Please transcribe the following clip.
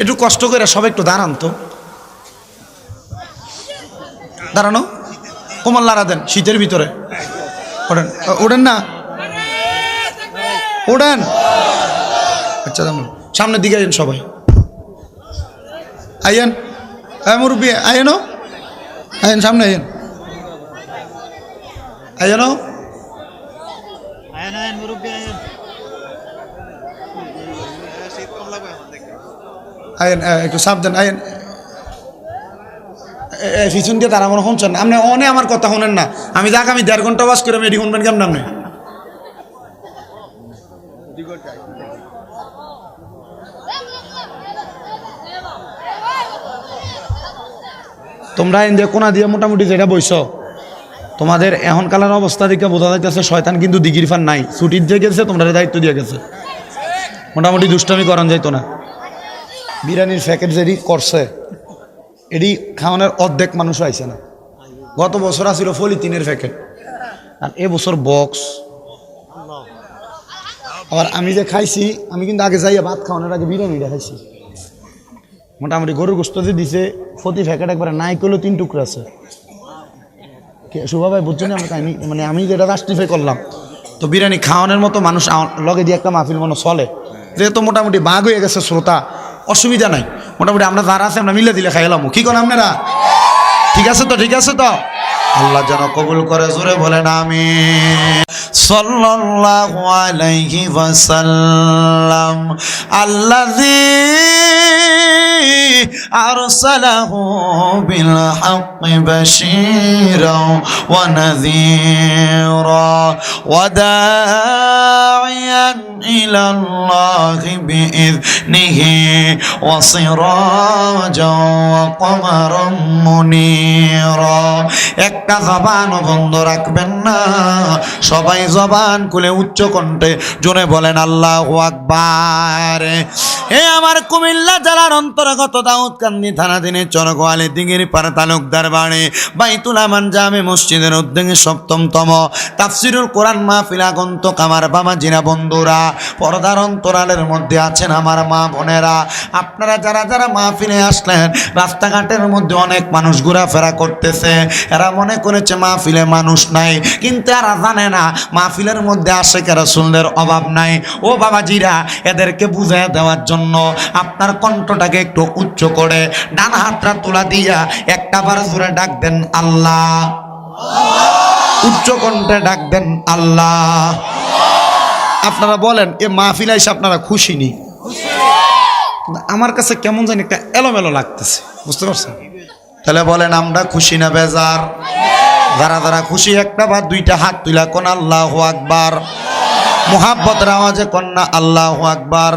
একটু কষ্ট করে সবাই একটু দাঁড়ান তো। দাঁড়ানো। কোমল লাড়া দেন, শীতের ভিতরে। ওঠেন। ওঠেন না। ওঠেন। আচ্ছা দাম সামনের দিকে আইন সবাই। আইয়েন। মুরব্বী আইয়েন আইন সামনে আইয়েন। আইয়েন আয়ন আয়ন মুরব্বী আয়ন একটু সাবধান এ, পিছন দিয়ে তারা মনে শুনছেন? আপনি অনে আমার কথা শোনেন না। আমি যাক আমি দেড় ঘণ্টা বাস করে এটি শুনবেন কেমন আপনি? তোমরা এন দিয়ে কোনা দিয়ে মোটামুটি যেটা বইছ তোমাদের এখন কালার অবস্থা দেখে বোঝা যাইতেছে শয়তান কিন্তু দিগির ফান নাই। ছুটির দিয়ে গেছে তোমরা দায়িত্ব দিয়ে গেছে। মোটামুটি দুষ্টামি করন যাইতো না। বিরিয়ানির প্যাকেট যেটি করছে। এটি খাওয়ানোর অর্ধেক মানুষ আইছে না। গত বছর আসছিল ফলিতিনের প্যাকেট আর এবছর বক্স আবার আমি যে খাইছি, আমি কিন্তু আগে যাইয়া ভাত খাওয়ানোর আগে বিরিয়ানিটা খাইছি। মোটামুটি গরুর গোস্ত যে দিছে, প্রতি প্যাকেট একবারে নাই করলেও তিন টুকরা আছে। শুভা ভাই বুঝছেন আমি কাহিনী মানে আমি যেটা রাস্টিফাই করলাম, তো বিরিয়ানি খাওয়ানোর মতো মানুষ লগে দিয়ে একটা মাহফিল মনে চলে। যেহেতু মোটামুটি বাঘ হয়ে গেছে শ্রোতা অসুবিধা নাই মোটামুটি আমরা যারা আছে আমরা মিলে দিলে খাইলাম কি করেন আপনারা ঠিক আছে তো ঠিক আছে তো আল্লাহ যেন কবুল করে জোরে বলেন আমি সাল্লাল্লাহু আলাইহি ওয়াসাল্লাম আল্লাযী أرسله بالحق بشيرا ونذيرا وداعيا إلى الله بإذنه وسراجا وقمرا منيرا একটা জবান বন্ধ রাখবেন না সবাই জবান খুলে উচ্চ কণ্ঠে জোরে বলেন আল্লাহ আকবার হে আমার কুমিল্লা জেলার অন্তর্গত দাউদকান্দি থানাধীনে চরগোয়ালি দিঘির পাড়া তালুকদার বাড়ি বাইতুল আমান জামে মসজিদের উদ্যোগে সপ্তমতম তাফসিরুল কোরআন মাহফিল আগন্তক আমার বাবা জিনা বন্ধুরা পর্দার অন্তরালের মধ্যে আছেন আমার মা বোনেরা। আপনারা যারা যারা মাহফিলে আসলেন, রাস্তাঘাটের মধ্যে অনেক মানুষ ঘোরাফেরা করতেছে। এরা মনে করেছে মাহফিলে মানুষ নাই, কিন্তু এরা জানে না মাহফিলের মধ্যে আশেখ রাসুলদের অভাব নাই। ও বাবাজিরা, এদেরকে বুঝাই দেওয়ার জন্য আপনার কণ্ঠটাকে একটু উচ্চ করে, ডান হাতটা তোলা দিয়া একটা বার জোরে ডাক দেন আল্লাহ। উচ্চ কণ্ঠে ডাক দেন আল্লাহ। আপনারা বলেন, এ মাহফিলা এসে আপনারা খুশি নি? আমার কাছে কেমন জানি একটা এলোমেলো লাগতেছে, বুঝতে পারছেন? তাহলে বলেন, আমরা খুশি না বেজার? যারা যারা খুশি, একটা বা দুইটা হাত তুলা কোন, আল্লাহ আকবার। মোহাব্বতের আওয়াজে কন্যা আল্লাহ আকবার।